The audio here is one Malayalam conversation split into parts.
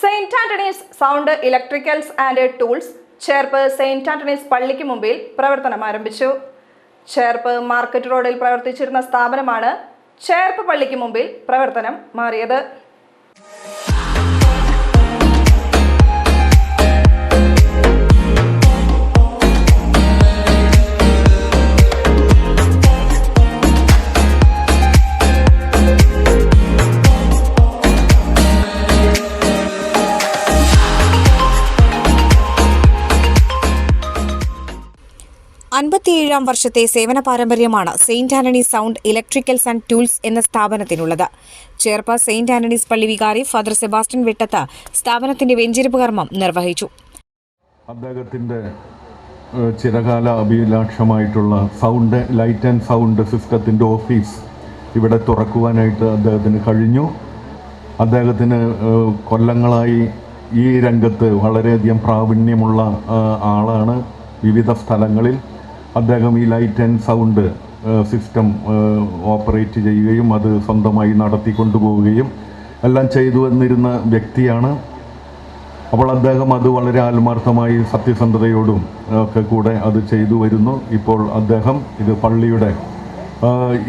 Saint Antony's sound electricals and tools Cherpu Saint Antony's പള്ളിക്ക് മുമ്പിൽ പ്രവർത്തനം ആരംഭിച്ചു. ചേർപ്പ് മാർക്കറ്റ് റോഡിൽ പ്രവർത്തിച്ചിരുന്ന സ്ഥാപനമാണ് ചേർപ്പ് പള്ളിക്ക് മുമ്പിൽ പ്രവർത്തനം മാറിയത്. അൻപത്തിയേഴാം വർഷത്തെ സേവന പാരമ്പര്യമാണ് Saint Antony sound electricals and tools എന്ന സ്ഥാപനത്തിനുള്ളത്. ചേർപ്പ സെയിന്റ് ആന്റണീസ് പള്ളി വികാരി ഫാദർ സെബാസ്റ്റ്യൻ വെട്ടത്ത് സ്ഥാപനത്തിന്റെ വെഞ്ചിരിപ്പ് കർമ്മം നിർവഹിച്ചു. അദ്ദേഹത്തിന്റെ ചിരകാല അഭിലാഷമായിട്ടുള്ള സൗണ്ട് ലൈറ്റ് ആൻഡ് സൗണ്ട് സിസ്റ്റത്തിന്റെ ഓഫീസ് ഇവിടെ തുറക്കുവാനായിട്ട് അദ്ദേഹത്തിന് കഴിഞ്ഞു. അദ്ദേഹത്തിന് കൊല്ലങ്ങളായി ഈ രംഗത്ത് വളരെയധികം പ്രാവീണ്യമുള്ള ആളാണ് വിവിധ സ്ഥലങ്ങളിൽ. അദ്ദേഹം ഈ light and sound system operate ചെയ്യുകയും അത് സ്വന്തമായി നടത്തിക്കൊണ്ടുപോവുകയും എല്ലാം ചെയ്തു വന്നിരുന്ന വ്യക്തിയാണ്. അപ്പോൾ അദ്ദേഹം അത് വളരെ ആത്മാർത്ഥമായി സത്യസന്ധതയോടും ഒക്കെ കൂടെ അത് ചെയ്തു വരുന്നു. ഇപ്പോൾ അദ്ദേഹം ഇത് പള്ളിയുടെ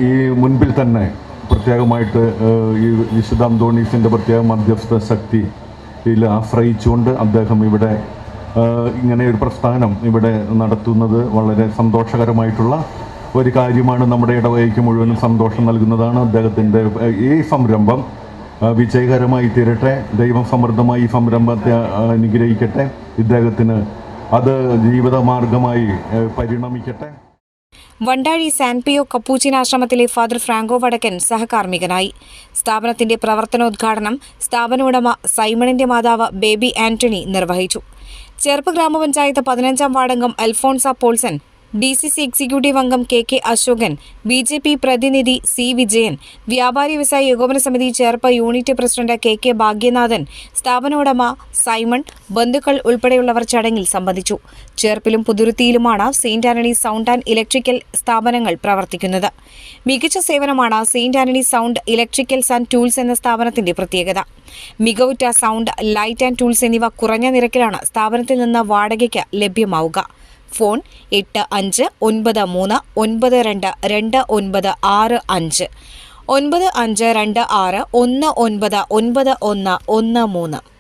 ഈ മുൻപിൽ തന്നെ പ്രത്യേകമായിട്ട് ഈ വിശുദ്ധ അന്തോണീസിന്റെ പ്രത്യേക മധ്യസ്ഥ ശക്തിയിൽ ആശ്രയിച്ചുകൊണ്ട് അദ്ദേഹം ഇവിടെ ഇങ്ങനെ ഒരു പ്രസ്ഥാനം ഇവിടെ നടത്തുന്നത് വളരെ സന്തോഷകരമായിട്ടുള്ള ഒരു കാര്യമാണ് നമ്മുടെ ഇടവകയ്ക്ക് മുഴുവനും സന്തോഷം നൽകുന്നതാണ്. അദ്ദേഹത്തിന്റെ ഈ സംരംഭം വിജയകരമായി തീരട്ടെ ദൈവം സമൃദ്ധമായി ഈ സംരംഭത്തെ അനുഗ്രഹിക്കട്ടെ ഇദ്ദേഹത്തിന് അത് ജീവിതമാർഗമായി പരിണമിക്കട്ടെ. വണ്ടാഴി സാൻപിയോ കപ്പൂച്ചിനാശ്രമത്തിലെ ഫാദർ ഫ്രാങ്കോ വടക്കൻ സഹകാർമ്മികനായി. സ്ഥാപനത്തിന്റെ പ്രവർത്തനോദ്ഘാടനം സ്ഥാപന ഉടമ സൈമണിന്റെ മാതാവ് ബേബി ആന്റണി നിർവഹിച്ചു. ചെറുപ്പ് ഗ്രാമപഞ്ചായത്ത് പതിനഞ്ചാം വാർഡംഗം Alphonsa Paulson D C C executive അംഗം K K Ashokan B J P പ്രതിനിധി സി വിജയൻ വ്യാപാരി വ്യവസായ ഏകോപന സമിതി Cherpu unit president K K Bhagyanathan സ്ഥാപന ഉടമ സൈമൺ ബന്ധുക്കൾ ഉൾപ്പെടെയുള്ളവർ ചടങ്ങിൽ സംബന്ധിച്ചു. ചേർപ്പിലും പുതുരുത്തിയിലുമാണ് Saint Antony sound and electrical സ്ഥാപനങ്ങൾ പ്രവർത്തിക്കുന്നത്. മികച്ച സേവനമാണ് Saint Antony sound electricals and tools എന്ന സ്ഥാപനത്തിന്റെ പ്രത്യേകത. മികവുറ്റ സൗണ്ട് ലൈറ്റ് ആൻഡ് ടൂൾസ് എന്നിവ കുറഞ്ഞ നിരക്കിലാണ് സ്ഥാപനത്തിൽ നിന്ന് വാടകയ്ക്ക് ലഭ്യമാവുക. ഫോൺ എട്ട് അഞ്ച് ഒൻപത് മൂന്ന് ഒൻപത് രണ്ട് രണ്ട് ഒൻപത് ആറ് അഞ്ച്. ഒൻപത് അഞ്ച് രണ്ട് ആറ് ഒന്ന് ഒൻപത് ഒൻപത് ഒന്ന് ഒന്ന് മൂന്ന്.